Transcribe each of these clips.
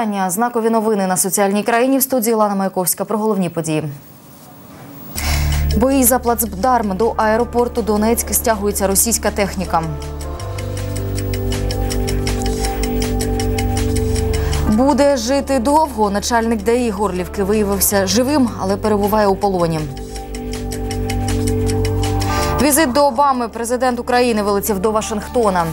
Вітання. Знакові новини на соціальній країні в студії Лана Маяковська про головні події. Бої за плацдарм до аеропорту Донецьк стягується російська техніка. Буде жити довго. Начальник ДАІ Горлівки виявився живим, але перебуває у полоні. Візит до Обами. Президент України вилетів до Вашингтона.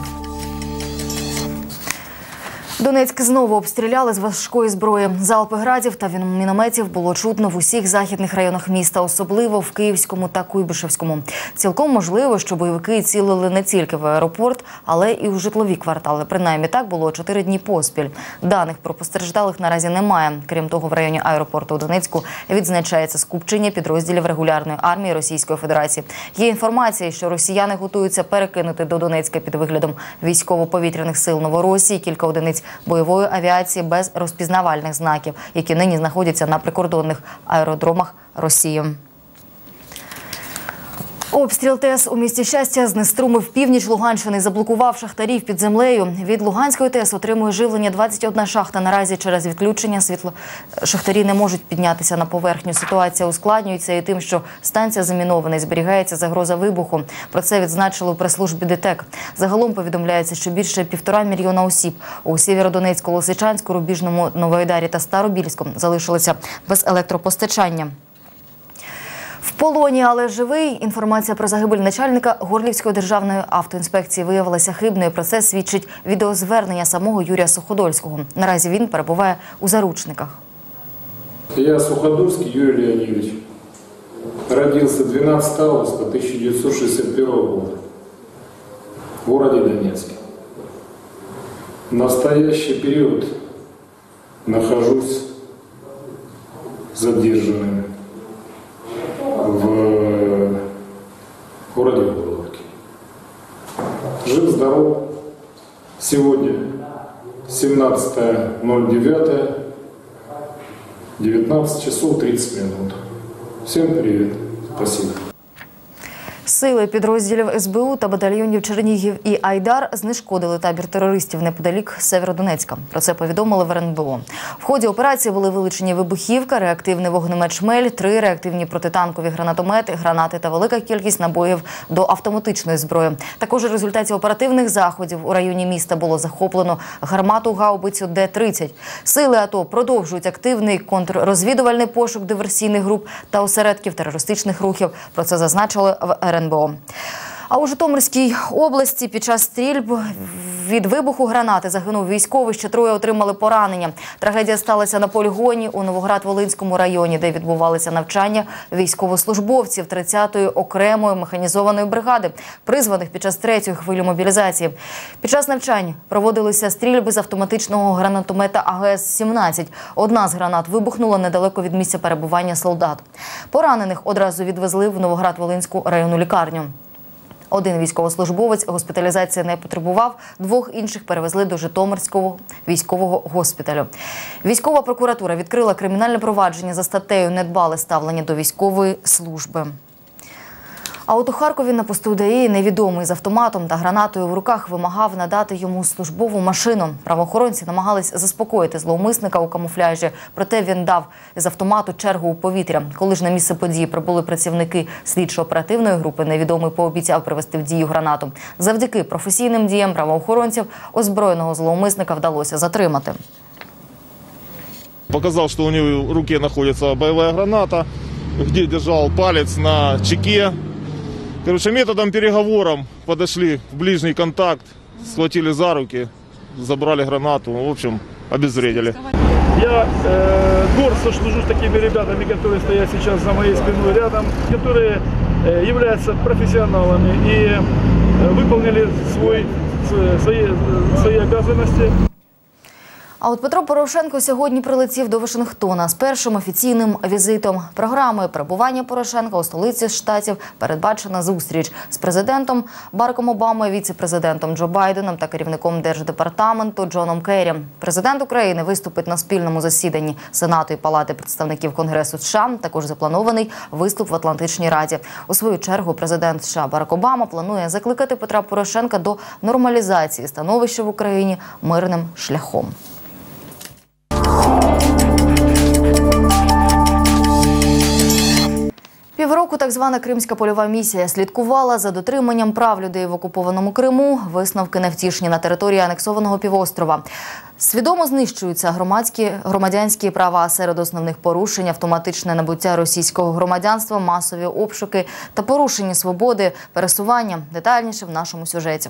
Донецьк знову обстріляли з важкої зброї. Залпи градів та мінометів було чутно в усіх західних районах міста, особливо в Київському та Куйбишевському. Цілком можливо, що бойовики цілили не тільки в аеропорт, але і у житлові квартали. Принаймні так було чотири дні поспіль. Даних про постраждалих наразі немає. Крім того, в районі аеропорту у Донецьку відзначається скупчення підрозділів регулярної армії Російської Федерації. Є інформація, що росіяни готуються перекинути до Донецька під виглядом військово-повітряних сил Новоросії кілька одиниць бойової авіації без розпізнавальних знаків, які нині знаходяться на прикордонних аеродромах Росії. Обстріл ТЕС у місті щастя знеструмив північ Луганщини, заблокував шахтарів під землею. Від Луганської ТЕС отримує живлення 21 шахта. Наразі через відключення світло шахтарі не можуть піднятися на поверхню. Ситуація ускладнюється і тим, що станція замінована і зберігається загроза вибуху. Про це відзначили у прес-службі ДТЕК. Загалом повідомляється, що більше півтора мільйона осіб у Сєвєродонецьку, Лисичанську, Рубіжному, Новоайдарі та Старобільську залишилися без електропостачання. Полоні, але живий. Інформація про загибель начальника Горлівської державної автоінспекції виявилася хибною. Про це свідчить відеозвернення самого Юрія Суходольського. Наразі він перебуває у заручниках. Я Суходольский Юрий Леонидович. Родился 12 августа 1961 года в городе Донецке. В настоящий период нахожусь задержанным городе Горловке. Жив-здоров. Сегодня 17.09. 19 часов 30 минут. Всем привет. Спасибо. Сили підрозділів СБУ та батальйонів Чернігів і Айдар знешкодили табір терористів неподалік Северодонецька. Про це повідомили в РНБО. В ході операції були вилучені вибухівка, реактивний вогнемет «Шмель», три реактивні протитанкові гранатомети, гранати та велика кількість набоїв до автоматичної зброї. Також у результаті оперативних заходів у районі міста було захоплено гармату гаубицю Д-30. Сили АТО продовжують активний контррозвідувальний пошук диверсійних груп та осередків терористичних рухів. Про це зазначили в РНБО. Barenboom. А у Житомирській області під час стрільб від вибуху гранати загинув військовий. Ще троє отримали поранення. Трагедія сталася на полігоні у Новоград-Волинському районі, де відбувалися навчання військовослужбовців 30-ї окремої механізованої бригади, призваних під час третьої хвилі мобілізації. Під час навчань проводилися стрільби з автоматичного гранатомета АГС-17. Одна з гранат вибухнула недалеко від місця перебування солдат. Поранених одразу відвезли в Новоград-Волинську районну лікарню. Один військовослужбовець госпіталізації не потребував, двох інших перевезли до Житомирського військового госпіталю. Військова прокуратура відкрила кримінальне провадження за статтею недбале ставлення до військової служби. А от у Харкові на посту ДАІ невідомий з автоматом та гранатою в руках вимагав надати йому службову машину. Правоохоронці намагались заспокоїти зловмисника у камуфляжі, проте він дав з автомату чергу у повітря. Коли ж на місце події прибули працівники слідчо-оперативної групи, невідомий пообіцяв привести в дію гранату. Завдяки професійним діям правоохоронців озброєного зловмисника вдалося затримати. Показал, что у него в руке находится боевая граната, где держал палец на чеке. Короче, методом переговором подошли в ближний контакт, схватили за руки, забрали гранату, в общем, обезвредили. Я э, гордо служу с такими ребятами, которые стоят сейчас за моей спиной рядом, которые э, являются профессионалами и э, выполнили свой, с- свои, свои обязанности. А от Петро Порошенко сьогодні прилетів до Вашингтона з першим офіційним візитом. Програмою перебування Порошенка у столиці штатів передбачена зустріч з президентом Бараком Обамою, віце-президентом Джо Байденом та керівником держдепартаменту Джоном Керрі. Президент України виступить на спільному засіданні Сенату і Палати представників Конгресу США. Також запланований виступ в Атлантичній Раді. У свою чергу президент США Барак Обама планує закликати Петра Порошенка до нормалізації становища в Україні мирним шляхом. Так звана Кримська польова місія слідкувала за дотриманням прав людей в окупованому Криму. Висновки невтішні на території анексованого півострова. Свідомо знищуються громадські громадянські права серед основних порушень, автоматичне набуття російського громадянства, масові обшуки та порушення свободи пересування. Детальніше в нашому сюжеті.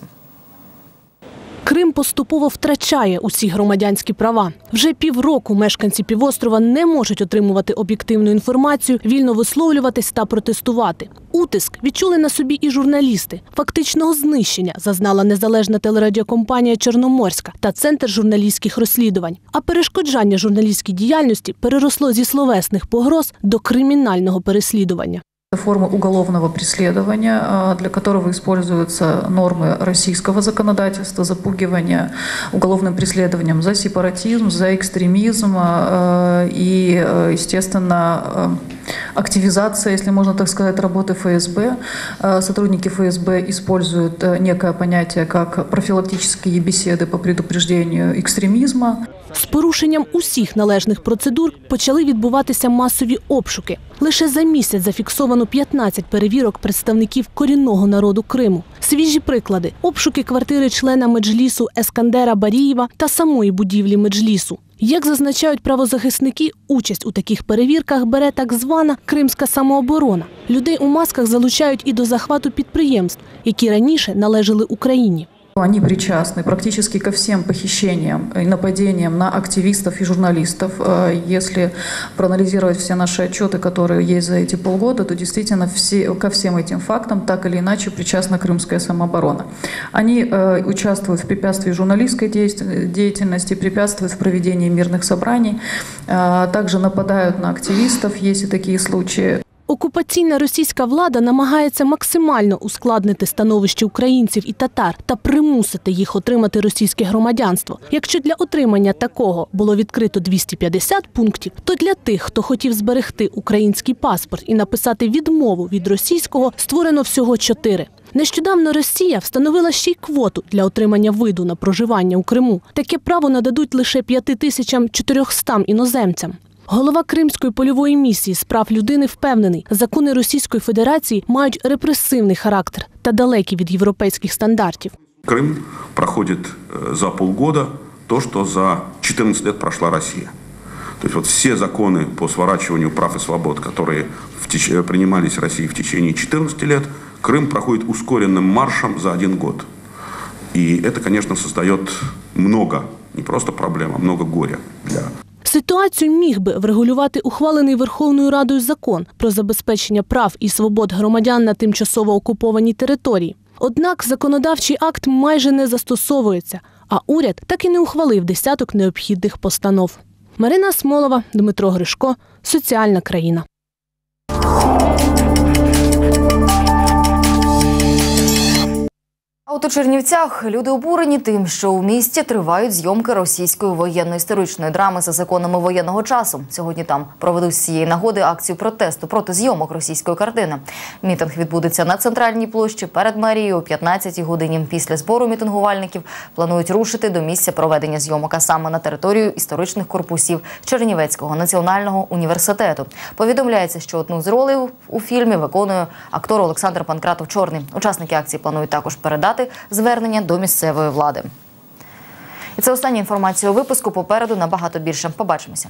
Крим поступово втрачає усі громадянські права. Вже півроку мешканці півострова не можуть отримувати об'єктивну інформацію, вільно висловлюватись та протестувати. Утиск відчули на собі і журналісти. Фактичного знищення зазнала незалежна телерадіокомпанія Чорноморська та центр журналістських розслідувань. А перешкоджання журналістській діяльності переросло зі словесних погроз до кримінального переслідування. Форма уголовного преследования, а, для которого используются нормы российского законодательства, запугивания уголовным преследованием за сепаратизм, за экстремизм а, и, а, естественно, а, активизация, если можно так сказать, работы ФСБ. А, Сотрудники ФСБ используют а, некое понятие как профилактические беседы по предупреждению экстремизма. З порушенням усіх належних процедур почали відбуватися масові обшуки. Лише за місяць зафіксовано 15 перевірок представників корінного народу Криму. Свіжі приклади: обшуки квартири члена меджлісу Ескандера Барієва та самої будівлі меджлісу. Як зазначають правозахисники, участь у таких перевірках бере так звана кримська самооборона. Людей у масках залучають і до захвату підприємств, які раніше належали Україні. Они причастны практически ко всем похищениям и нападениям на активистов и журналистов. Э, Если проанализировать все наши отчеты, которые есть за эти полгода, то действительно все, ко всем этим фактам так или иначе причастна крымская самооборона. Они э, участвуют в препятствии журналистской деятельности, препятствуют в проведении мирных собраний, э, также нападают на активистов, есть и такие случаи. Окупаційна російська влада намагається максимально ускладнити становище українців і татар та примусити їх отримати російське громадянство. Якщо для отримання такого було відкрито 250 пунктів, то для тих, хто хотів зберегти український паспорт і написати відмову від російського, створено всього чотири. Нещодавно Росія встановила ще й квоту для отримання виду на проживання у Криму. Таке право нададуть лише 5400 іноземцям. Голова Кримської польової місії з прав людини впевнений, закони Російської Федерації мають репресивний характер та далекі від європейських стандартів. Крым проходит э, за полгода то, что за 14 лет прошла Россия. То есть вот все законы по сворачиванию прав и свобод, которые в теч- э, принимались Россией в течение 14 лет, Крым проходит ускоренным маршем за один год. И это, конечно, создает много, не просто проблем, а много горя для Ситуацію міг би врегулювати ухвалений Верховною Радою закон про забезпечення прав і свобод громадян на тимчасово окупованій території. Однак законодавчий акт майже не застосовується, а уряд так і не ухвалив десяток необхідних постанов. Марина Смолова, Дмитро Гришко, Соціальна країна. От у Чернівцях люди обурені тим, що у місті тривають зйомки російської воєнно-історичної драми за законами воєнного часу. Сьогодні там проведуть з цієї нагоди акцію протесту проти зйомок російської картини. Мітинг відбудеться на центральній площі перед мерією о 15-й годині. Після збору мітингувальників планують рушити до місця проведення зйомок, а саме на територію історичних корпусів Чернівецького національного університету. Повідомляється, що одну з ролей у фільмі виконує актор Олександр Панкратов Чорний. Учасники акції планують також передати звернення до місцевої влади. І це остання інформація у випуску. Попереду набагато більше. Побачимося.